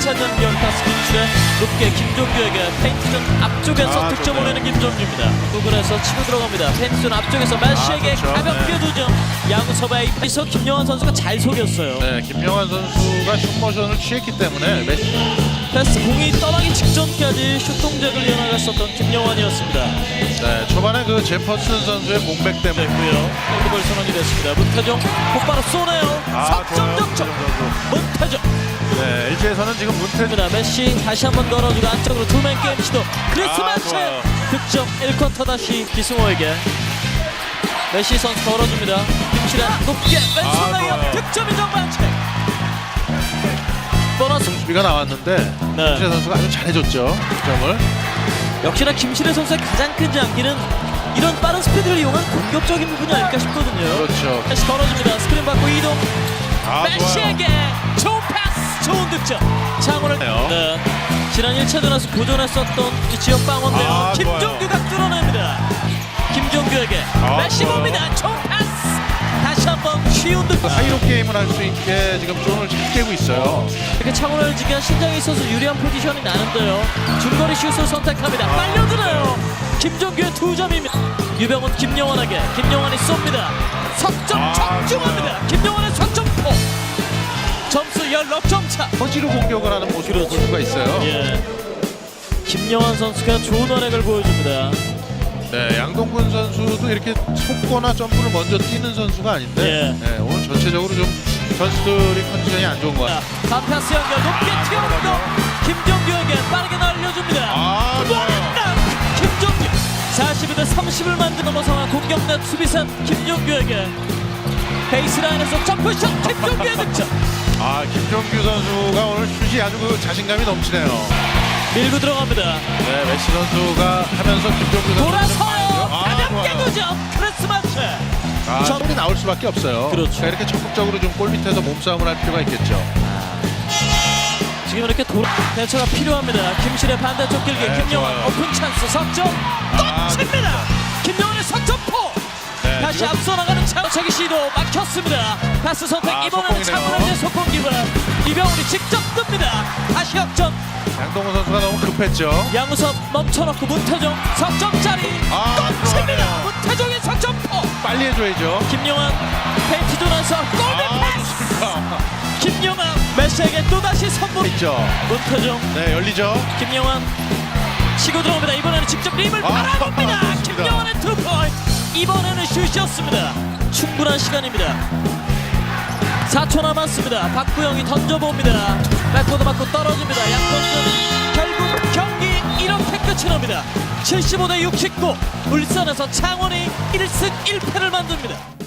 찾는 연타스 진출에 높게 김종규에게 페인트존 앞쪽에서 아, 득점 좋네요. 올리는 김종규입니다. 부근에서 치고 들어갑니다. 페인트존 앞쪽에서 메시에게 아. 가볍게 네. 두 점. 양섭의 입에서 김영환 선수가 잘 속였어요. 네, 김영환 선수가 슛모션을 취했기 때문에 메시 패스 공이 떠나기 직전까지 슛 동작을 이어나갔었던 김영환이었습니다. 네, 초반에 그 제퍼슨 선수의 공백 때문에 됐고요. 핸드볼 선언이 됐습니다. 문태종 곧바로 쏘네요. 아, 석점 좋아요. 득점. 문태종. 네, LG에서는 지금 문태준 입니다. 메시 다시 한번 걸어주고 안쪽으로 투맨 게임 시도. 크리스 아. 득점 1쿼터 다시 기승호에게. 메시 선수 걸어줍니다. 김치란 높게 왼손 아, 라이업 좋아요. 득점 이 정 반칙. 보너스. 수비가 나왔는데 네. 김재 선수가 아주 잘해줬죠 득점을. 역시나 김신혜 선수의 가장 큰 장기는 이런 빠른 스피드를 이용한 공격적인 부분이 아닐까 싶거든요. 그렇죠. 다시 걸어줍니다. 스크린 받고 이동. 아, 메시에게 좋은 패스, 좋은 득점. 창원을 네요. 네. 지난 1차전 에서 고전했었던 이 지역 방어인데요. 아, 김종규가 뚫어냅니다. 김종규에게 아, 메시. 봅니다. 좋은 쉬운 득점. 하이로 게임을 할 수 있게 지금 존을 지금 깨고 있어요. 이렇게 창원을 지기한 신장에 있어서 유리한 포지션이 나는데요. 중거리 슛을 선택합니다. 빨려드나요? 김종규의 두 점입니다. 유병훈 김영환에게 김영환이 쏩니다. 석점 아, 적중합니다. 김영환의 석점포. 점수 16점 차. 허지로 공격을 하는 모습을 볼 수가 있어요. 예. 김영환 선수가 좋은 활약을 보여줍니다. 네, 양동근 선수도 이렇게 속거나 점프를 먼저 뛰는 선수가 아닌데 예. 네, 오늘 전체적으로 좀 선수들이 컨디션이 안 좋은 것 같아요. 반패스 연결 높게 아, 튀어오는 거 김종규에게 빠르게 날려줍니다. 아, 좋아요. 김종규 42대 30을 만든 넘어서와 공격넷 수비선 김종규에게 베이스라인에서 점프샷 김종규의 득점 아, 김종규 선수가 오늘 슛이 아주 그 자신감이 넘치네요. 밀고 들어갑니다. 네, 메시 선수가 하면서 김종규 선수 돌아서요 아, 가볍게 좋아요. 두점 크리스마스 아, 점- 골이 나올 수밖에 없어요. 그렇죠. 그러니까 이렇게 적극적으로 좀 골 밑에서 몸싸움을 할 필요가 있겠죠. 지금 이렇게 돌아 대처가 필요합니다. 김실의 반대쪽 길게 네, 김영환 좋아요. 오픈 찬스 석점 또 아, 칩니다. 김영환의 석점포 네, 다시 지금- 앞서 나가는 차기 시도 막혔습니다. 파스 선택 아, 이번에는. 차분하게 속공기를 이병훈이 직접 뜹니다. 양동근 선수가 너무 급했죠. 양우섭 멈춰놓고 문태종 석점짜리 아. 좋아요. 문태종의 석점포 빨리 해줘야죠. 김영환 페인트 존에서 골밑 아, 패스 좋습니다. 김영환 메시에게 또다시 선물 있죠. 문태종 네, 열리죠. 김영환 치고 들어옵니다. 이번에는 직접 림을 아, 바라봅니다. 좋습니다. 김영환의 투 포인트. 이번에는 슛이었습니다. 충분한 시간입니다. 4초 남았습니다. 박구영이 던져봅니다. 백보드 맞고 떨어집니다. 경기 납니다. 75대 69 울산에서 창원이 1승 1패를 만듭니다.